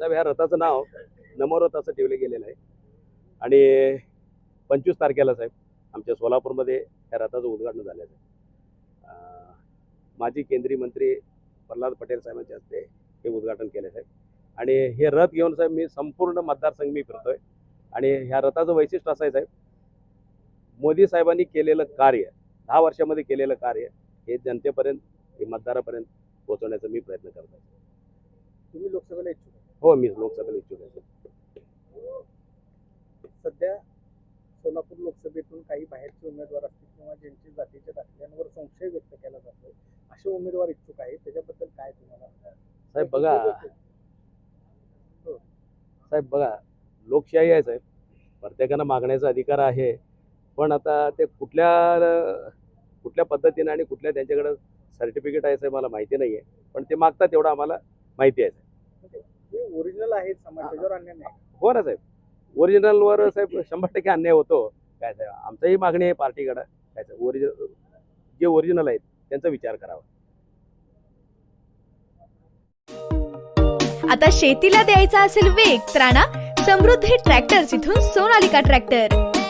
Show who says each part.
Speaker 1: साहेब ह्या रथाचं नाव नमोरथ असं ठेवलं गेलेलं आहे. आणि पंचवीस तारखेला साहेब आमच्या सोलापूरमध्ये या रथाचं उद्घाटन झालेलं आहे. माजी केंद्रीय मंत्री प्रल्हाद पटेल साहेबांच्या हस्ते हे उद्घाटन केलं साहेब. आणि हे रथ घेऊन साहेब मी संपूर्ण मतदारसंघ मी फिरतोय. आणि ह्या रथाचं वैशिष्ट्य असं आहे साहेब मोदी साहेबांनी केलेलं कार्य दहा वर्षामध्ये केलेलं कार्य हे जनतेपर्यंत हे मतदारापर्यंत पोहोचवण्याचा मी प्रयत्न करत आहे.
Speaker 2: तुम्ही लोकसभेला इच्छुक.
Speaker 1: हो मी लोकसभेला इच्छुक आहे.
Speaker 2: सध्या सोलापूर लोकसभेतून काही बाहेरचे उमेदवार असतील किंवा ज्यांचे जातीच्या दाखल्यांवर संशय व्यक्त केला जातो असे उमेदवार इच्छुक आहेत. त्याच्याबद्दल काय तुम्हाला
Speaker 1: साहेब बघा. साहेब बघा. लोकशाही आहे साहेब. प्रत्येकानं मागण्याचा अधिकार आहे. पण आता ते कुठल्या कुठल्या पद्धतीने आणि कुठल्या त्यांच्याकडं सर्टिफिकेट आहे मला माहिती नाही आहे पण ते मागतात एवढं आम्हाला माहिती आहे.
Speaker 2: ओरिजिनल आहेत समाज त्याच्यावर अन्याय नाही.
Speaker 1: हो ना साहेब. ओरिजिनलवर साहेब शंभर टक्के अन्याय होतो. काय साहेब आमचाही मागणी आहे पार्टीकडं. काय साहेब ओरिजिनल जे ओरिजिनल आहेत त्यांचा विचार करावा.
Speaker 3: आता शेतीला द्यायचा असेल वेग त्राणा समृद्धी ट्रॅक्टर्स इथून सोनालिका ट्रॅक्टर